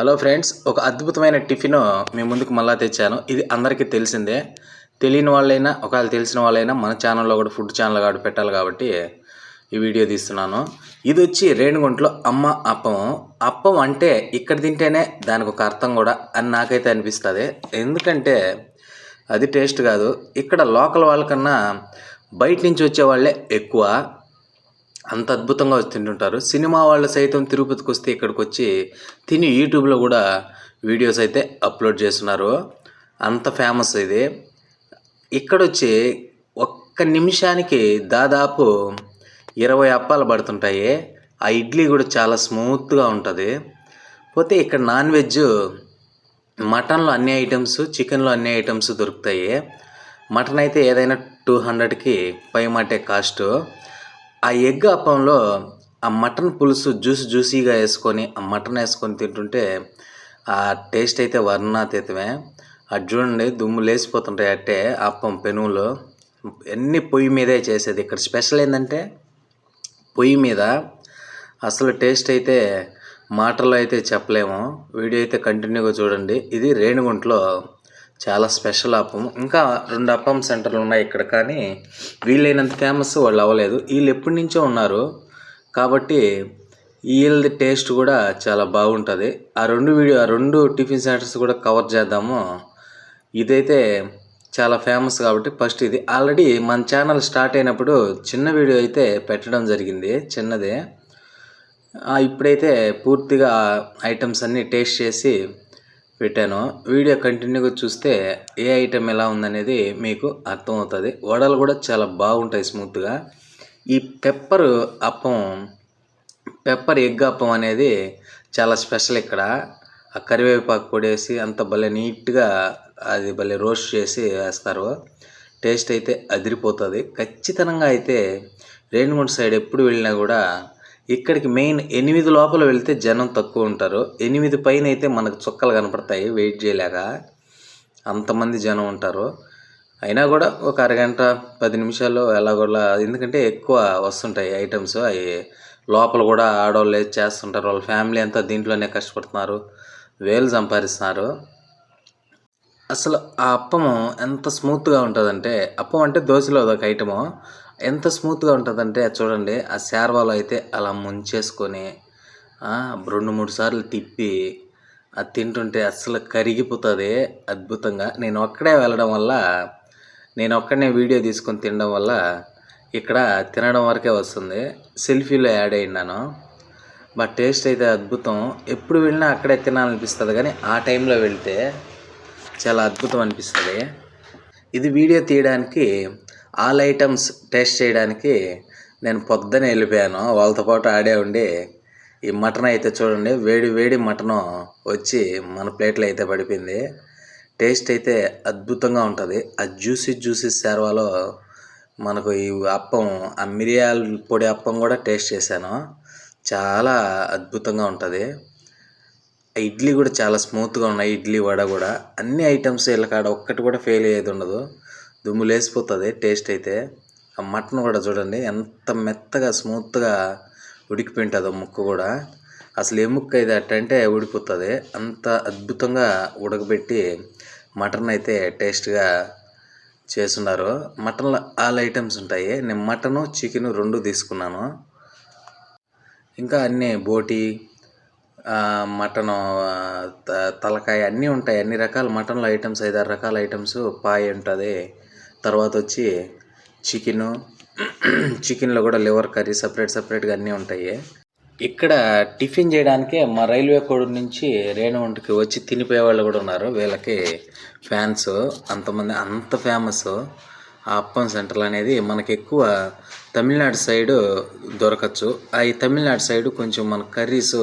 Hello friends ఒక అద్భుతమైన tiffin మీ ముందుకు మళ్ళా తెచ్చాను. ఇది అందరికీ తెలిసిందే. తెలియని వాళ్ళైనా ఒకవేళ తెలిసిన వాళ్ళైనా మన ఛానల్లో కూడా ఫుడ్ ఛానల్ కాబట్టి పెట్టాలి కాబట్టి ఈ వీడియో తీస్తున్నాను. ఇది వచ్చి రేణుగుంట్లో అమ్మ అప్పం. అప్పం అంటే ఇక్కడ తింటేనే దానికి ఒక అర్థం కూడా అని నాకైతే అనిపిస్తుంది. ఎందుకంటే అది టేస్ట్ కాదు. ఇక్కడ లోకల్ వాళ్ళకన్నా బయట నుంచి వచ్చే వాళ్ళే ఎక్కువ. అంత అద్భుతంగా వచ్చి తింటుంటారు. సినిమా వాళ్ళు సైతం తిరుపతికి వస్తే ఇక్కడికి వచ్చి తిని యూట్యూబ్లో కూడా వీడియోస్ అయితే అప్లోడ్ చేస్తున్నారు. అంత ఫేమస్ ఇది. ఇక్కడ వచ్చి ఒక్క నిమిషానికి దాదాపు ఇరవై అప్పాలు పడుతుంటాయి. ఆ ఇడ్లీ కూడా చాలా స్మూత్గా ఉంటుంది. పోతే ఇక్కడ నాన్ వెజ్ మటన్లో అన్ని ఐటమ్స్ చికెన్లో అన్ని ఐటమ్స్ దొరుకుతాయి. మటన్ అయితే ఏదైనా టూ హండ్రెడ్కి పై మాటే కాస్ట్. ఆ ఎగ్ అప్పంలో ఆ మటన్ పులుసు జ్యూస్ జ్యూసీగా వేసుకొని ఆ మటన్ వేసుకొని తింటుంటే ఆ టేస్ట్ అయితే వర్ణాతీతమే. అది చూడండి దుమ్ము లేసిపోతుంటాయి అట్టే అప్పం పెనుగులో అన్ని పొయ్యి మీదే చేసేది. ఇక్కడ స్పెషల్ ఏంటంటే పొయ్యి మీద అసలు టేస్ట్ అయితే మాటల్లో అయితే చెప్పలేము. వీడియో అయితే కంటిన్యూగా చూడండి. ఇది రేణిగుంటలో చాలా స్పెషల్ అప్పం ఇంకా రెండు అప్పం సెంటర్లు ఉన్నాయి ఇక్కడ కానీ వీళ్ళైనంత ఫేమస్ వాళ్ళు అవ్వలేదు. వీళ్ళు ఎప్పటి నుంచో ఉన్నారు. కాబట్టి వీళ్ళది టేస్ట్ కూడా చాలా బాగుంటుంది. ఆ రెండు వీడియో ఆ రెండు టిఫిన్ సెంటర్స్ కూడా కవర్ చేద్దాము. ఇదైతే చాలా ఫేమస్ కాబట్టి ఫస్ట్ ఇది. ఆల్రెడీ మన ఛానల్ స్టార్ట్ అయినప్పుడు చిన్న వీడియో అయితే పెట్టడం జరిగింది చిన్నదే. ఇప్పుడైతే పూర్తిగా ఐటమ్స్ అన్నీ టేస్ట్ చేసి పెట్టాను. వీడియో కంటిన్యూగా చూస్తే ఏ ఐటెం ఎలా ఉందనేది మీకు అర్థమవుతుంది. వడలు కూడా చాలా బాగుంటాయి స్మూత్గా. ఈ pepper appam pepper egg appam అనేది చాలా స్పెషల్ ఇక్కడ. ఆ కరివేపాకు పొడేసి అంత భలే నీట్గా అది భలే రోస్ట్ చేసి వేస్తారు. టేస్ట్ అయితే అదిరిపోతుంది. ఖచ్చితంగా అయితే రేణిగుంట సైడ్ ఎప్పుడు వెళ్ళినా కూడా ఇక్కడికి మెయిన్ ఎనిమిది లోపల వెళ్తే జనం తక్కువ ఉంటారు. ఎనిమిది పైన అయితే మనకు చుక్కలు కనపడతాయి. వెయిట్ చేయలేక అంతమంది జనం ఉంటారు. అయినా కూడా ఒక అరగంట పది నిమిషాలు ఎలాగోలా ఎందుకంటే ఎక్కువ వస్తుంటాయి ఐటమ్స్ అవి లోపల కూడా ఆడవాళ్ళు చేస్తుంటారు. వాళ్ళ ఫ్యామిలీ అంతా దీంట్లోనే కష్టపడుతున్నారు. వేలు సంపాదిస్తున్నారు. అసలు ఆ అప్పము ఎంత స్మూత్గా ఉంటుందంటే అప్పం అంటే దోశలో ఒక ఐటము ఎంత స్మూత్గా ఉంటుందంటే చూడండి ఆ శార్వాలో అయితే అలా ముంచేసుకొని రెండు మూడు సార్లు తిప్పి అది తింటుంటే అస్సలు కరిగిపోతుంది అద్భుతంగా. నేను ఒక్కడే వెళ్ళడం వల్ల నేను ఒక్కడనే వీడియో తీసుకొని తినడం వల్ల ఇక్కడ తినడం వరకే వస్తుంది. సెల్ఫీలో యాడ్ అయినాను బట్ టేస్ట్ అయితే అద్భుతం. ఎప్పుడు వెళ్ళినా అక్కడే తినాలనిపిస్తుంది కానీ ఆ టైంలో వెళ్తే చాలా అద్భుతం అనిపిస్తుంది. ఇది వీడియో తీయడానికి ఆల్ ఐటమ్స్ టేస్ట్ చేయడానికి నేను పొద్దున వెళ్ళిపోయాను. వాళ్ళతో పాటు ఆడే ఉండి ఈ మటన్ అయితే చూడండి వేడి వేడి మటన్ వచ్చి మన ప్లేట్లో అయితే పడిపోయింది. టేస్ట్ అయితే అద్భుతంగా ఉంటుంది. ఆ జ్యూసీ జ్యూసీ సేర్వాలో మనకు ఈ అప్పం ఆ మిరియాల పొడి అప్పం కూడా టేస్ట్ చేశాను. చాలా అద్భుతంగా ఉంటుంది. ఆ ఇడ్లీ కూడా చాలా స్మూత్గా ఉన్నాయి ఇడ్లీ వడ కూడా. అన్ని ఐటమ్స్ వీళ్ళకాడ ఒక్కటి కూడా ఫెయిల్ అయ్యేది ఉండదు. దుమ్ము లేసిపోతుంది టేస్ట్ అయితే. ఆ మటన్ కూడా చూడండి ఎంత మెత్తగా స్మూత్గా ఉడికిపోయింటుందో ముక్కు ముక్క కూడా. అసలు ఏ ముక్క ఇది అట్టంటే ఉడిపోతుంది అంత అద్భుతంగా ఉడకబెట్టి మటన్ అయితే టేస్ట్గా చేస్తున్నారు. మటన్లో ఆల్ ఐటమ్స్ ఉంటాయి. నేను మటను చికెన్ రెండు తీసుకున్నాను. ఇంకా అన్నీ బోటి మటను త- తలకాయ అన్నీ ఉంటాయి. అన్ని రకాల మటన్లో ఐటమ్స్ ఐదారు రకాల ఐటమ్స్ పాయ ఉంటుంది. తర్వాత వచ్చి చికెను చికెన్లో కూడా లివర్ కర్రీ సపరేట్ సపరేట్గా అన్నీ ఉంటాయి. ఇక్కడ టిఫిన్ చేయడానికే మా రైల్వే కోడ్ నుంచి రేణుగుంటకి వచ్చి తినిపోయే వాళ్ళు కూడా ఉన్నారు. వీళ్ళకి ఫ్యాన్స్ అంతమంది అంత ఫేమస్ ఆ అప్పం సెంటర్లు అనేది మనకి ఎక్కువ తమిళనాడు సైడు దొరకచ్చు. ఆ ఈ తమిళనాడు సైడు కొంచెం మన కర్రీస్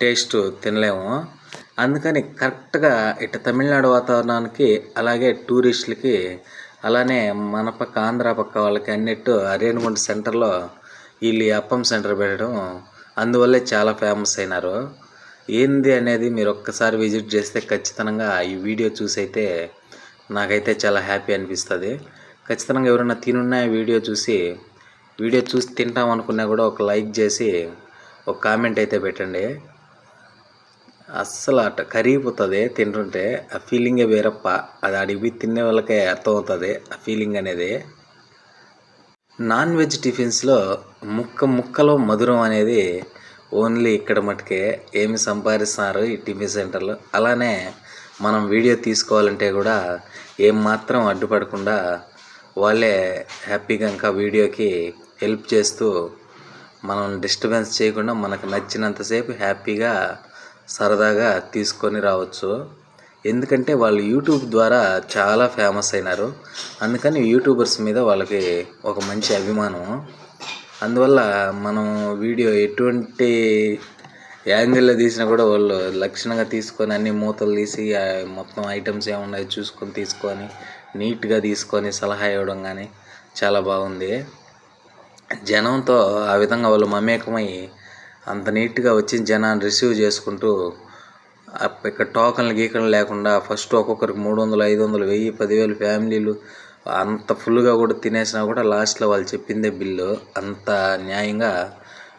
టేస్ట్ తినలేము. అందుకని కరెక్ట్గా ఇటు తమిళనాడు వాతావరణానికి అలాగే టూరిస్టులకి అలానే మన పక్క ఆంధ్ర పక్క వాళ్ళకి అన్నిట్టు ఆ సెంటర్లో వీళ్ళు అప్పం సెంటర్ పెట్టడం అందువల్లే చాలా ఫేమస్ అయినారు. ఏంది అనేది మీరు ఒక్కసారి విజిట్ చేస్తే ఖచ్చితంగా ఈ వీడియో చూసి అయితే నాకైతే చాలా హ్యాపీ అనిపిస్తుంది. ఖచ్చితంగా ఎవరైనా తినున్న వీడియో చూసి వీడియో చూసి తింటాం అనుకున్నా కూడా ఒక లైక్ చేసి ఒక కామెంట్ అయితే పెట్టండి. అస్సలు అట్ట కరిగిపోతుంది తింటుంటే ఆ ఫీలింగే వేరప్ప. అది అడిగి తినే వాళ్ళకే అర్థమవుతుంది ఆ ఫీలింగ్ అనేది. నాన్ వెజ్ టిఫిన్స్లో ముక్క ముక్కలో మధురం అనేది ఓన్లీ ఇక్కడ మటుకే ఏమి సంపాదిస్తున్నారు ఈ టిఫిన్ సెంటర్లో అలానే మనం వీడియో తీసుకోవాలంటే కూడా ఏం మాత్రం అడ్డుపడకుండా వాళ్ళే హ్యాపీగా ఇంకా వీడియోకి హెల్ప్ చేస్తూ మనం డిస్టర్బెన్స్ చేయకుండా మనకు నచ్చినంతసేపు హ్యాపీగా సరదాగా తీసుకొని రావచ్చు. ఎందుకంటే వాళ్ళు యూట్యూబ్ ద్వారా చాలా ఫేమస్ అయినారు. అందుకని యూట్యూబర్స్ మీద వాళ్ళకి ఒక మంచి అభిమానం. అందువల్ల మనం వీడియో ఎటువంటి యాంగిల్లో తీసినా కూడా వాళ్ళు లక్షణంగా తీసుకొని అన్ని మూతలు తీసి మొత్తం ఐటమ్స్ ఏమున్నాయో చూసుకొని తీసుకొని నీట్గా తీసుకొని సలహా ఇవ్వడం కానీ చాలా బాగుంది. జనంతో ఆ విధంగా వాళ్ళు మమేకమై అంత నీట్గా వచ్చిన జనాన్ని రిసీవ్ చేసుకుంటూ ఇక్కడ టోకన్లు గీకన్లు లేకుండా ఫస్ట్ ఒక్కొక్కరికి మూడు వందలు ఐదు వందలు వెయ్యి పదివేలు ఫ్యామిలీలు అంత ఫుల్గా కూడా తినేసినా కూడా లాస్ట్లో వాళ్ళు చెప్పిందే బిల్లు. అంత న్యాయంగా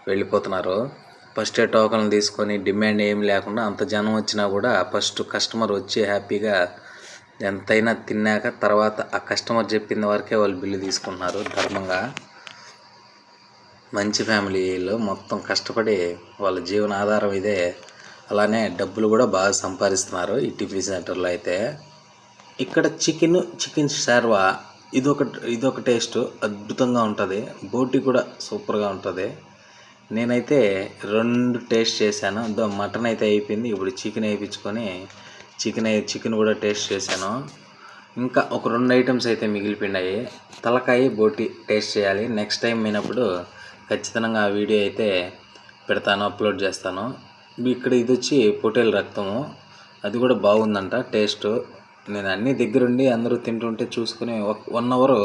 వెళ్ళిపోతున్నారు. ఫస్టే టోకన్లు తీసుకొని డిమాండ్ ఏం లేకుండా అంత జనం వచ్చినా కూడా ఫస్ట్ కస్టమర్ వచ్చి హ్యాపీగా ఎంతైనా తిన్నాక తర్వాత ఆ కస్టమర్ చెప్పిన వరకే వాళ్ళు బిల్లు తీసుకుంటున్నారు ధర్మంగా. మంచి ఫ్యామిలీలో మొత్తం కష్టపడి వాళ్ళ జీవన ఆధారం ఇదే. అలానే డబ్బులు కూడా బాగా సంపాదిస్తున్నారు ఈ టిఫిన్ సెంటర్లో అయితే. ఇక్కడ చికెన్ చికెన్ షార్వా ఇదొక ఇదొక టేస్ట్ అద్భుతంగా ఉంటుంది. బోటి కూడా సూపర్గా ఉంటుంది. నేనైతే రెండు టేస్ట్ చేశాను. దో మటన్ అయితే అయిపోయింది. ఇప్పుడు చికెన్ వేయించుకొని చికెన్ చికెన్ కూడా టేస్ట్ చేశాను. ఇంకా ఒక రెండు ఐటమ్స్ అయితే మిగిలిపోయినాయి. తలకాయ బోటి టేస్ట్ చేయాలి. నెక్స్ట్ టైం పోయినప్పుడు ఖచ్చితంగా ఆ వీడియో అయితే పెడతాను అప్లోడ్ చేస్తాను. ఇక్కడ ఇది వచ్చి పొటేల్ రక్తము. అది కూడా బాగుందంట టేస్ట్. నేను అన్నీ దగ్గరుండి అందరూ తింటుంటే చూసుకుని వన్ అవర్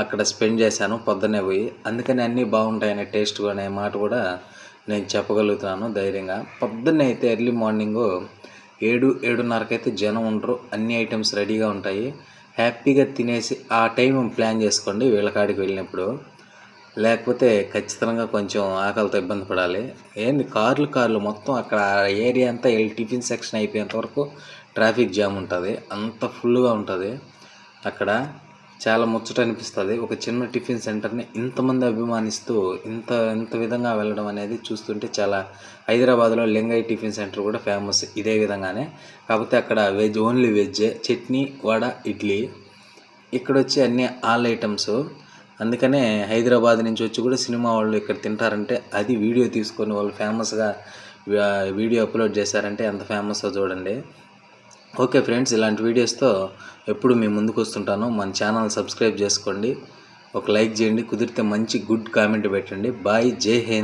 అక్కడ స్పెండ్ చేశాను పొద్దున్నే పోయి. అందుకని అన్నీ బాగుంటాయనే టేస్ట్ అనే మాట కూడా నేను చెప్పగలుగుతున్నాను ధైర్యంగా. పొద్దున్నే అయితే ఎర్లీ మార్నింగ్ ఏడు ఏడున్నరకైతే జనం ఉండరు అన్ని ఐటమ్స్ రెడీగా ఉంటాయి. హ్యాపీగా తినేసి ఆ టైం ప్లాన్ చేసుకోండి వీళ్ళకాడికి వెళ్ళినప్పుడు. లేకపోతే ఖచ్చితంగా కొంచెం ఆకలితో ఇబ్బంది పడాలి. ఏంది? కార్లు కార్లు మొత్తం అక్కడ ఏరియా అంతా వెళ్ళి టిఫిన్ సెక్షన్ అయిపోయేంత వరకు ట్రాఫిక్ జామ్ ఉంటుంది. అంత ఫుల్గా ఉంటుంది. అక్కడ చాలా ముచ్చట అనిపిస్తుంది. ఒక చిన్న టిఫిన్ సెంటర్ని ఇంతమంది అభిమానిస్తూ ఇంత ఇంత విధంగా వెళ్ళడం అనేది చూస్తుంటే చాలా హైదరాబాద్లో లింగై టిఫిన్ సెంటర్ కూడా ఫేమస్ ఇదే విధంగానే. కాకపోతే అక్కడ veg only veg chutney vada idli. ఇక్కడ వచ్చి అన్ని ఆల్ ఐటమ్స్. అందుకనే హైదరాబాద్ నుంచి వచ్చి కూడా సినిమా వాళ్ళు ఇక్కడ తింటారంటే అది వీడియో తీసుకొని వాళ్ళు ఫేమస్గా వీడియో అప్లోడ్ చేశారంటే ఎంత ఫేమస్ చూడండి. ఓకే ఫ్రెండ్స్ ఇలాంటి వీడియోస్తో ఎప్పుడు మీ ముందుకు వస్తుంటాను. మన ఛానల్ సబ్స్క్రైబ్ చేసుకోండి. ఒక లైక్ చేయండి. కుదిరితే మంచి గుడ్ కామెంట్ పెట్టండి. బాయ్ జై హింద్.